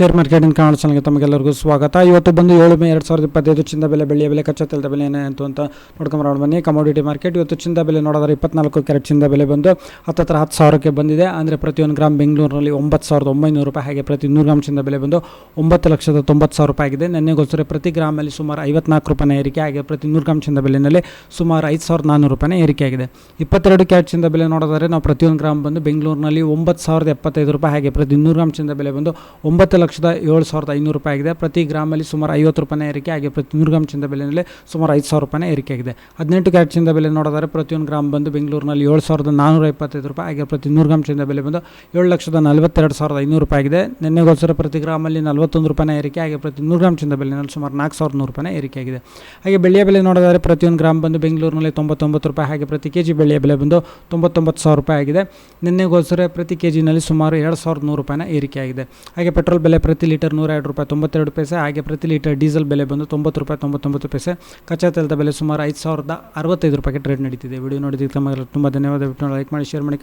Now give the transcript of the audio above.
Share marketing Kannada ಚಾನಲ್ಗೆ ತಮಗೆಲ್ಲರಿಗೂ ಸ್ವಾಗತ. ಇವತ್ತು ಬಂದು ಏಳು ಮೇ ಎರಡು ಸಾವಿರದ ಇಪ್ಪತ್ತೈದು ಚಿಂದ ಬೆಲೆ, ಬೆಳ್ಳಿಯ ಬೆಲೆ, ಕಚ್ಚಾ ತೆಲದ ಬೆಲೆ ಏನಾಯಿತು ಅಂತ ನೋಡ್ಕೊಂಬರೋಣ ಬನ್ನಿ. ಕಮೋಡಿಟಿ ಮಾರ್ಕೆಟ್ ಇವತ್ತು ಚಿಂದ ಬೆಲೆ ನೋಡಿದ್ರೆ ಇಪ್ಪತ್ನಾಲ್ಕು ಕ್ಯಾರೆಟ್ ಚಿಂದ ಬೆಲೆ ಬಂದು ಹತ್ತತ್ರ ಹತ್ತು ಸಾವಿರಕ್ಕೆ ಬಂದಿದೆ. ಅಂದರೆ ಪ್ರತಿಯೊಂದು ಗ್ರಾಮ್ ಬೆಂಗಳೂರಿನಲ್ಲಿ ಒಂಬತ್ತು ಸಾವಿರದ ಒಂಬೈನೂರು ರೂಪಾಯಿ ಹಾಗೆ ಪ್ರತಿ ನೂರು ಗ್ರಾಮ್ ಚಿಂದ ಬೆಲೆ ಬಂದು ಒಂಬತ್ತು ಲಕ್ಷದ ತೊಂಬತ್ತು ಸಾವಿರ ರೂಪಾಯಿ ಆಗಿದೆ. ನೆನ್ನೆಗೋಸ್ಕರ ಪ್ರತಿ ಗ್ರಾಮಲ್ಲಿ ಸುಮಾರು ಐವತ್ನಾಲ್ಕು ರೂಪಾಯಿನ ಏರಿಕೆ ಹಾಗೆ ಪ್ರತಿ ನೂರು ಗ್ರಾಮ್ ಚಿಂದ ಬೆಲೆಯಲ್ಲಿ ಸುಮಾರು ಐದು ಸಾವಿರದ ನಾನ್ನೂರು ರೂಪಾಯಿನ ಏರಿಕೆ ಆಗಿದೆ. ಇಪ್ಪತ್ತೆರಡು ಕ್ಯಾರೆಟ್ ಚಿಂದ ಬೆಲೆ ನೋಡಿದರೆ ನಾವು ಪ್ರತಿಯೊಂದು ಗ್ರಾಮ್ ಬಂದು ಬೆಂಗಳೂರಿನಲ್ಲಿ ಒಂಬತ್ತು ಸಾವಿರದ ಎಪ್ಪತ್ತೈದು ರೂಪಾಯಿ ಹಾಗೆ ಪ್ರತಿ ನೂರು ಗ್ರಾಮ್ ಚಿಂದ ಬೆಲೆ ಬಂದು ಒಂಬತ್ತು ಲಕ್ಷದ ಏಳು ಸಾವಿರದ ಐನೂರು ರೂಪಾಯಿ ಆಗಿದೆ. ಪ್ರತಿ ಗ್ರಾಮಲ್ಲಿ ಸುಮಾರು ಐವತ್ತು ರೂಪಾಯಿನ ಏರಿಕೆ ಹಾಗೆ ಪ್ರತಿ ನೂರು ಗ್ರಾಮ್ ಚಿಂದ ಬೆಲೆಯಲ್ಲಿ ಸುಮಾರು ಐದು ಸಾವಿರ ರೂಪಾಯಿನ ಏರಿಕೆ ಆಗಿದೆ. ಹದಿನೆಂಟು ಕ್ಯಾರೆಟ್ ಚಿಂದ ಬೆಲೆ ನೋಡಿದರೆ ಪ್ರತಿಯೊಂದು ಗ್ರಾಮ್ ಬಂದು ಬೆಂಗಳೂರಿನಲ್ಲಿ ಏಳು ಸಾವಿರದ ನಾನ್ನೂರ ಇಪ್ಪತ್ತೈದು ರೂಪಾಯಿ ಹಾಗೆ ಪ್ರತಿ ನೂರು ಚಿಂದ ಬೆಲೆ ಬಂದು ಏಳು ಲಕ್ಷದ ನಲವತ್ತೆರಡು ಸಾವಿರದ ಐನೂರು ರೂಪಾಯಿ ಆಗಿದೆ. ನಿನ್ನೆಗೋಸ್ಕರ ಪ್ರತಿ ಗ್ರಾಮಲ್ಲಿ ನಲವತ್ತೊಂದು ರೂಪಾಯಿನ ಏರಿಕೆ ಹಾಗೆ ಪ್ರತಿ ನೂರು ಗ್ರಾಮ್ ಚಿಂದ ಬೆಲೆಯಲ್ಲಿ ಸುಮಾರು ನಾಲ್ಕು ಸಾವಿರದ ನೂರು ರೂಪಾಯಿನ ಏರಿಕೆ ಆಗಿದೆ. ಹಾಗೆ ಬೆಳ್ಳಿಯ ಬೆಲೆ ನೋಡಿದರೆ ಪ್ರತಿಯೊಂದು ಗ್ರಾಮ್ ಬಂದು ಬೆಂಗಳೂರಿನಲ್ಲಿ ತೊಂಬತ್ತೊಂಬತ್ತು ರೂಪಾಯಿ ಹಾಗೆ ಪ್ರತಿ ಕೆ ಜಿ ಬೆಳ್ಳಿಯ ಬೆಲೆ ಬಂದು ತೊಂಬತ್ತೊಂಬತ್ತು ಸಾವಿರ ರೂಪಾಯಿ ಆಗಿದೆ. ನಿನ್ನೆಗೋಸ್ಕರ ಪ್ರತಿ ಕೆ ಜಿನಲ್ಲಿ ಸುಮಾರು ಎರಡು ಸಾವಿರದ ನೂರು ರೂಪಾಯಿನ ಏರಿಕೆ ಆಗಿದೆ. ಹಾಗೆ ಪೆಟ್ರೋಲ್ ಬೆಲೆ ಪ್ರತಿ ಲೀಟರ್ ನೂರ ಎರಡು ರೂಪಾಯಿ, ತೊಂಬತ್ತೆರಡು ಪೈಸೆ, ಹಾಗೆ ಪ್ರತಿ ಲೀಟರ್ ಡೀಸೆಲ್ ಬೆಲೆ ಬಂದು ತೊಂಬತ್ತು ರೂಪಾಯಿ, ತೊಂಬತ್ತೊಂಬತ್ತು ಪೈಸೆ. ಕಚ್ಚಾ ತೈಲದ ಬೆಲೆ ಸುಮಾರು ಐದು ಸಾವಿರದ ಅರವತ್ತೈದು ರೂಪಾಯಿಗೆ ಟ್ರೇಡ್ ನಡೀತಿದೆ. ವಿಡಿಯೋ ನೋಡಿದ್ದಕ್ಕೆ ತಮಗೆ ತುಂಬ ಧನ್ಯವಾದ. ಲೈಕ್ ಮಾಡಿ, ಶೇರ್ ಮಾಡಿ.